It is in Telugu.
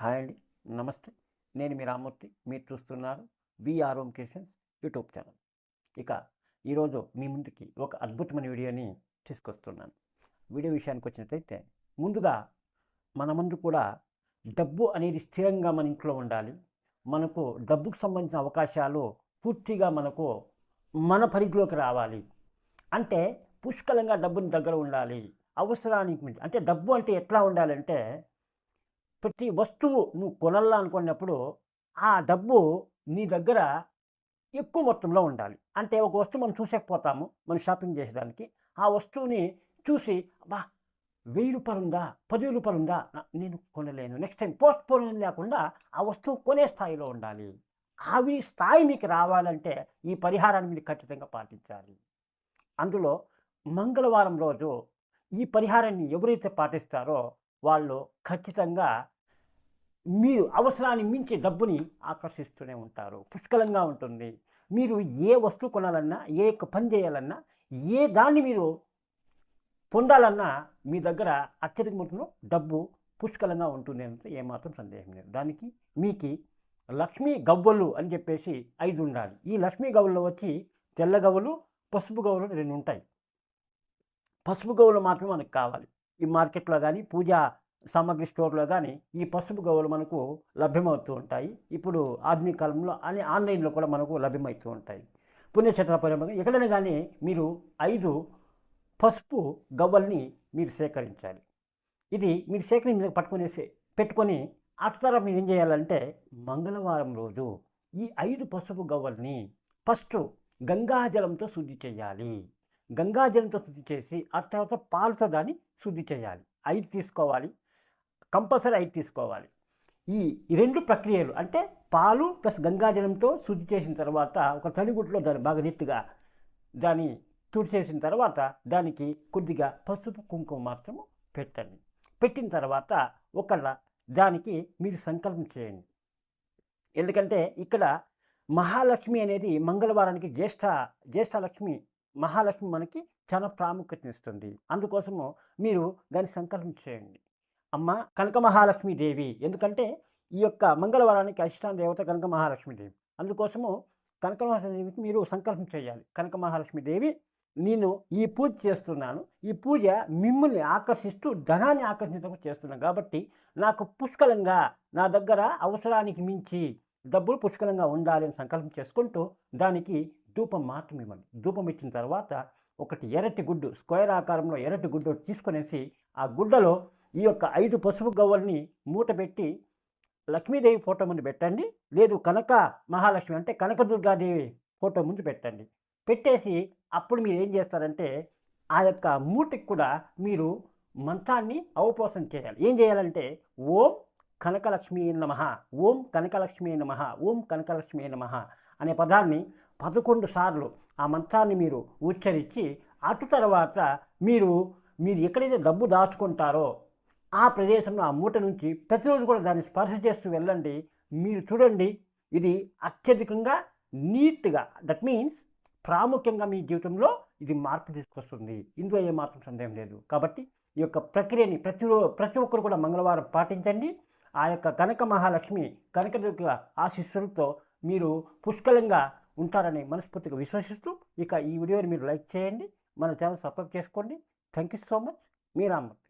హాయ్ అండి నమస్తే. నేను మీ రామూర్తి మీరు చూస్తున్నారు VR home creations YouTube channel. ఇక ఈరోజు మీ ముందుకి ఒక అద్భుతమైన వీడియోని తీసుకొస్తున్నాను. వీడియో విషయానికి వచ్చినట్లయితే ముందుగా మన ముందు కూడా డబ్బు అనేది స్థిరంగా మన ఇంట్లో ఉండాలి. మనకు డబ్బుకు సంబంధించిన అవకాశాలు పూర్తిగా మనకు మన పరిధిలోకి రావాలి. అంటే పుష్కలంగా డబ్బుని దగ్గర ఉండాలి. అవసరానికి అంటే డబ్బు అంటే ఎట్లా ఉండాలంటే ప్రతి వస్తువు నువ్వు కొనాలనుకున్నప్పుడు ఆ డబ్బు నీ దగ్గర ఎక్కువ మొత్తంలో ఉండాలి. అంటే ఒక వస్తువు మనం చూసేకపోతాము మనం షాపింగ్ చేసేదానికి. ఆ వస్తువుని చూసి బా వెయ్యి రూపాయలు ఉందా? పది రూపాయలు ఉందా? నేను కొనలేను. నెక్స్ట్ టైం పోస్ట్ పోన్ లేకుండా ఆ వస్తువు కొనే స్థాయిలో ఉండాలి. అవి స్థాయి మీకు రావాలంటే ఈ పరిహారాన్ని మీరు ఖచ్చితంగా పాటించాలి. అందులో మంగళవారం రోజు ఈ పరిహారాన్ని ఎవరైతే పాటిస్తారో వాళ్ళు ఖచ్చితంగా మీరు అవసరాన్ని మించి డబ్బుని ఆకర్షిస్తూనే ఉంటారు. పుష్కలంగా ఉంటుంది. మీరు ఏ వస్తువు కొనాలన్నా ఏ యొక్క పని చేయాలన్నా ఏ దాన్ని మీరు పొందాలన్నా మీ దగ్గర అత్యధిక మొత్తంలో డబ్బు పుష్కలంగా ఉంటుంది అంటే ఏమాత్రం సందేహం లేదు. దానికి మీకు లక్ష్మీ గవ్వలు అని చెప్పేసి ఐదు ఉండాలి. ఈ లక్ష్మీ గవ్వలు వచ్చి తెల్ల గవ్వలు పసుపు గవ్వలు రెండు ఉంటాయి. పసుపు గవ్వలు మాత్రమే మనకు కావాలి. ఈ మార్కెట్లో కానీ పూజా సామాగ్రి స్టోర్లో కానీ ఈ పసుపు గవ్వలు మనకు లభ్యమవుతూ ఉంటాయి. ఇప్పుడు ఆధునిక కాలంలో అని ఆన్లైన్లో కూడా మనకు లభ్యమవుతూ ఉంటాయి. పుణ్యక్షేత్ర పుణ్యక్షేత్రపరంగా ఎక్కడైనా కానీ మీరు ఐదు పసుపు గవ్వల్ని మీరు సేకరించాలి. ఇది మీరు సేకరించి పట్టుకునేసి పెట్టుకొని అటు తర్వాత మీరు ఏం చేయాలంటే మంగళవారం రోజు ఈ ఐదు పసుపు గవ్వల్ని ఫస్ట్ గంగాజలంతో శుద్ధి చేయాలి. గంగాజలంతో శుద్ధి చేసి ఆ తర్వాత పాలతో దాన్ని శుద్ధి చేయాలి. ఐదు తీసుకోవాలి. కంపల్సరీ ఐదు తీసుకోవాలి. ఈ రెండు ప్రక్రియలు అంటే పాలు ప్లస్ గంగాజలంతో శుద్ధి చేసిన తర్వాత ఒక తడిగుడ్లో దాన్ని బాగా నీట్గా దాన్ని తుడిచేసిన తర్వాత దానికి కొద్దిగా పసుపు కుంకుమ మాత్రము పెట్టండి. పెట్టిన తర్వాత ఒకళ్ళ దానికి మీరు సంకల్పం చేయండి. ఎందుకంటే ఇక్కడ మహాలక్ష్మి అనేది మంగళవారానికి జ్యేష్ఠ జ్యేష్ఠలక్ష్మి మహాలక్ష్మి మనకి చాలా ప్రాముఖ్యతనిస్తుంది. అందుకోసము మీరు దాన్ని సంకల్పం చేయండి. అమ్మ కనక మహాలక్ష్మి దేవి. ఎందుకంటే ఈ యొక్క మంగళవారానికి అధిష్టాన దేవత కనక మహాలక్ష్మి దేవి. అందుకోసము కనక మహాలక్ష్మి దేవికి మీరు సంకల్పం చేయాలి. కనక మహాలక్ష్మి దేవి నేను ఈ పూజ చేస్తున్నాను. ఈ పూజ మిమ్మల్ని ఆకర్షిస్తూ ధనాన్ని ఆకర్షించడం చేస్తున్నాను. కాబట్టి నాకు పుష్కలంగా నా దగ్గర అవసరానికి మించి డబ్బులు పుష్కలంగా ఉండాలి అని సంకల్పం చేసుకుంటూ దానికి ధూపం మాత్రం ఇవ్వండి ధూపం ఇచ్చిన తర్వాత ఒకటి ఎర్రటి గుడ్డు స్క్వేర్ ఆకారంలో ఎర్రటి గుడ్డు తీసుకునేసి తీసుకొనేసి ఆ గుడ్డలో ఈ యొక్క ఐదు పసుపు గవ్వల్ని మూట పెట్టి లక్ష్మీదేవి ఫోటో ముందు పెట్టండి. లేదు కనక మహాలక్ష్మి అంటే కనకదుర్గాదేవి ఫోటో ముందు పెట్టండి. పెట్టేసి అప్పుడు మీరు ఏం చేస్తారంటే ఆ యొక్క మూటికి కూడా మీరు మంత్రాన్ని అవపోసం చేయాలి. ఏం చేయాలంటే ఓం కనకలక్ష్మీ నమ ఓం కనకలక్ష్మీ నమ ఓం కనకలక్ష్మీ నమ అనే పదాన్ని పదకొండు సార్లు ఆ మంత్రాన్ని మీరు ఉచ్చరించి అటు తర్వాత మీరు మీరు ఎక్కడైతే డబ్బు దాచుకుంటారో ఆ ప్రదేశంలో ఆ మూట నుంచి ప్రతిరోజు కూడా దాన్ని స్పర్శ చేస్తూ వెళ్ళండి. మీరు చూడండి ఇది అత్యధికంగా నీట్గా దట్ మీన్స్ ప్రాముఖ్యంగా మీ జీవితంలో ఇది మార్పు తీసుకొస్తుంది. ఇందులో ఏమాత్రం సందేహం లేదు. కాబట్టి ఈ యొక్క ప్రక్రియని ప్రతి ప్రతి ఒక్కరు కూడా మంగళవారం పాటించండి. ఆ యొక్క కనక మహాలక్ష్మి కనకదుర్గ ఆశీస్సులతో మీరు పుష్కలంగా ఉంటారని మనస్ఫూర్తిగా విశ్వసిస్తూ ఇక ఈ వీడియోని మీరు లైక్ చేయండి మన ఛానల్ సబ్స్క్రైబ్ చేసుకోండి. Thank you so much. Me Rammurthy